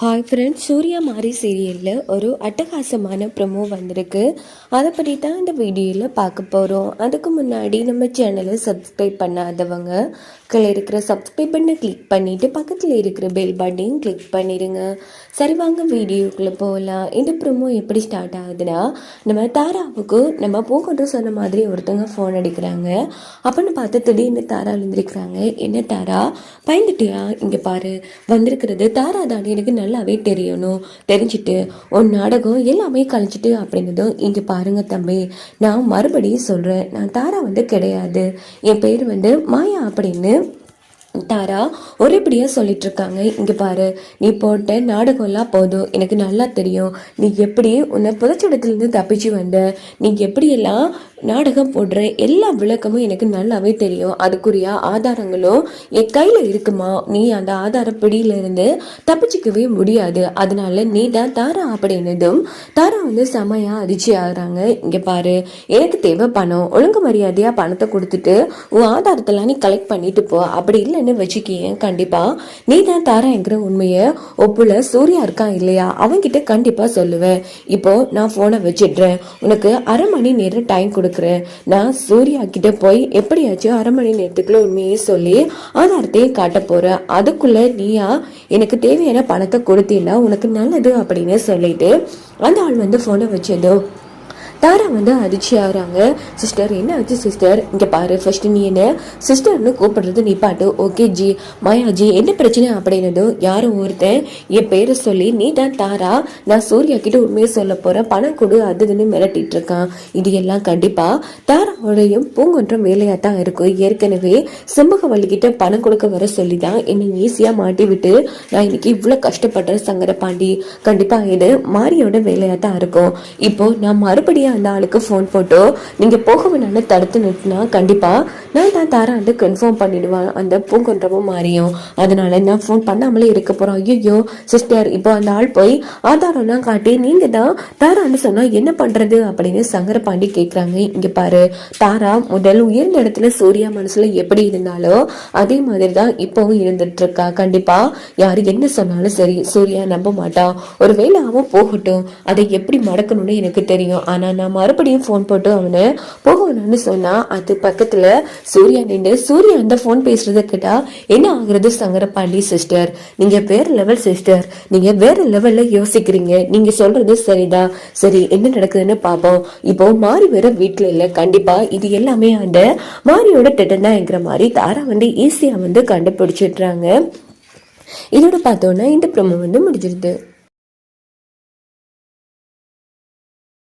Hi friends Surya மாரி சீரியலில் ஒரு அட்டகாசமான ப்ரொமோ வந்திருக்கு. அதை பற்றி தான் இந்த வீடியோவில் பார்க்க போகிறோம் அதுக்கு முன்னாடி நம்ம சேனலை சப்ஸ்கிரைப் பண்ணாதவங்க கீழே இருக்கிற சப்ஸ்கிரைப் பண்ண கிளிக் பண்ணிவிட்டு பக்கத்தில் இருக்கிற பெல் பட்டனையும் கிளிக் பண்ணிடுங்க சரி வாங்க வீடியோக்குள்ளே போகலாம் இந்த ப்ரொமோ எப்படி ஸ்டார்ட் ஆகுதுன்னா நம்ம தாராவுக்கு நம்ம பூக்கொண்டு சொன்ன மாதிரி ஒருத்தவங்க ஃபோன் அடிக்கிறாங்க. அப்போன்னு பார்த்து திடீர்னு தாரா எழுந்திருக்கிறாங்க. என்ன தாரா? பயந்துட்டியா? இங்கே பாரு. வந்திருக்கிறது தாரா தான். எனக்கு நல்லாவே தெரியணும் தெரிஞ்சுட்டு உன் நாடகம் எல்லாமே கழிச்சிட்டு அப்படின்னதும் இங்கே பாருங்க தம்பி நான் மறுபடியும் சொல்கிறேன் நான் தாரா வந்து கிடையாது. என் பேர் வந்து மாயா அப்படின்னு தாரா ஒரேபடியாக சொல்லிட்டு இருக்காங்க இங்கே பாரு நீ போட்ட நாடகம்லாம் போதும் எனக்கு நல்லா தெரியும். நீ எப்படி உன்னை புதைச்சிடத்துலேருந்து தப்பிச்சு வந்த? நீ எப்படியெல்லாம் நாடகம் போடுற எல்லா விளக்கமும் எனக்கு நல்லாவே தெரியும். அதுக்குரிய ஆதாரங்களும் என் கையில் இருக்குமா? நீ அந்த ஆதார பிடியிலிருந்து தப்பிச்சிக்கவே முடியாது. அதனால நீ தான் தாரா அப்படின்னதும் தாரா வந்து செமையாக அதிர்ச்சி ஆகுறாங்க. இங்கே பாரு எனக்கு தேவை பணம். ஒழுங்கு மரியாதையாக பணத்தை கொடுத்துட்டு உன் ஆதாரத்தெல்லாம் நீ கலெக்ட் பண்ணிட்டு போ. அப்படி இல்லைன்னு வச்சுக்கிய கண்டிப்பாக நீ தான் தாராங்கிற உண்மையை ஒப்புல சூர்யா இருக்கான் இல்லையா? அவங்கிட்ட கண்டிப்பாக சொல்லுவேன். இப்போ நான் ஃபோனை வச்சிடுறேன். உனக்கு அரை மணி நேரம் டைம் கொடு கொடுக்குறேன். நான் சூர்யா கிட்ட போய் எப்படியாச்சும் அரை மணி நேரத்துக்குள்ள உண்மையை சொல்லி ஆதாரத்தையும் காட்ட போறேன். அதுக்குள்ள நீயா எனக்கு தேவையான பணத்தை கொடுத்தீங்கன்னா உனக்கு நல்லது அப்படின்னு சொல்லிட்டு அந்த ஆள் வந்து போனை வச்சதோ தாரா வந்து அதிர்ச்சி ஆகிறாங்க. சிஸ்டர் என்ன ஆச்சு சிஸ்டர் இங்கே பாரு ஃபர்ஸ்ட் நீ என்ன? சிஸ்டர்னு கூப்பிடுறது நீ பாட்டு. ஓகே ஜி மாயா ஜி என்ன பிரச்சனை அப்படின்னதும் யாரும் ஒருத்தன் என் பேரை சொல்லி நீ தான் தாரா? நான் சூர்யா கிட்ட உண்மையை சொல்ல போகிறேன் பணம் கொடு அது இதுன்னு மிரட்டிட்டு இருக்கான். இது எல்லாம் கண்டிப்பாக தாராவோடையும் பூங்கொன்றம் வேலையாக தான் இருக்கும். ஏற்கனவே செம்பகவல்லி கிட்ட பணம் கொடுக்க வர சொல்லி தான் என்னை ஈஸியாக மாட்டி விட்டு நான் இன்னைக்கு இவ்வளோ கஷ்டப்படுற சங்கர பாண்டி கண்டிப்பாக இது மாரியோட வேலையாக தான் இருக்கும். இப்போ நான் மறுபடியும் அந்த ஆளுக்கு ஃபோன் போட்டு நீங்கள் போக வேணாம்னு தடுத்து நிறுத்தினா கண்டிப்பாக நான் தான் தாராண்டு கன்ஃபார்ம் பண்ணிவிடுவேன் அந்த பூங்குன்றமும் மாறியும். அதனால நான் ஃபோன் பண்ணாமலே இருக்க போகிறோம் ஐயோ சிஸ்டர் இப்போ அந்த ஆள் போய் ஆதாரம்லாம் காட்டி நீங்கள் தான் தாரான்னு சொன்னால் என்ன பண்ணுறது அப்படின்னு சங்கர பாண்டி கேட்குறாங்க இங்கே பாரு தாரா முதல் உயர்ந்த இடத்துல சூர்யா மனசில் எப்படி இருந்தாலோ அதே மாதிரி தான் இப்போவும் இருந்துட்டு இருக்கா. கண்டிப்பாக யார் என்ன சொன்னாலும் சரி சூர்யா நம்ப மாட்டான் ஒருவேளை அவன் போகட்டும். அதை எப்படி மடக்கணும்னு எனக்கு தெரியும். ஆனால் நான் மறுபடியும் ஃபோன் போட்டு அவனை போகணும்னு வேணாம்னு சொன்னா அது பக்கத்துல சூர்யா நின்று சூர்யா அந்த ஃபோன் பேசுறத கேட்டால் என்ன ஆகுறது சங்கரபாண்டி சிஸ்டர் நீங்க வேற லெவல் சிஸ்டர் நீங்க வேற லெவலில் யோசிக்கிறீங்க. நீங்க சொல்றது சரிதான் சரி என்ன நடக்குதுன்னு பார்ப்போம் இப்போ மாறி வேற வீட்டில் இல்லை. கண்டிப்பாக இது எல்லாமே அந்த மாரியோட திட்டம் தான்ங்கிற மாதிரி தாரா வந்து ஈஸியாக வந்து கண்டுபிடிச்சிடுறாங்க. இதோட பார்த்தோன்னா இந்த ப்ரொமோ வந்து முடிஞ்சிருது.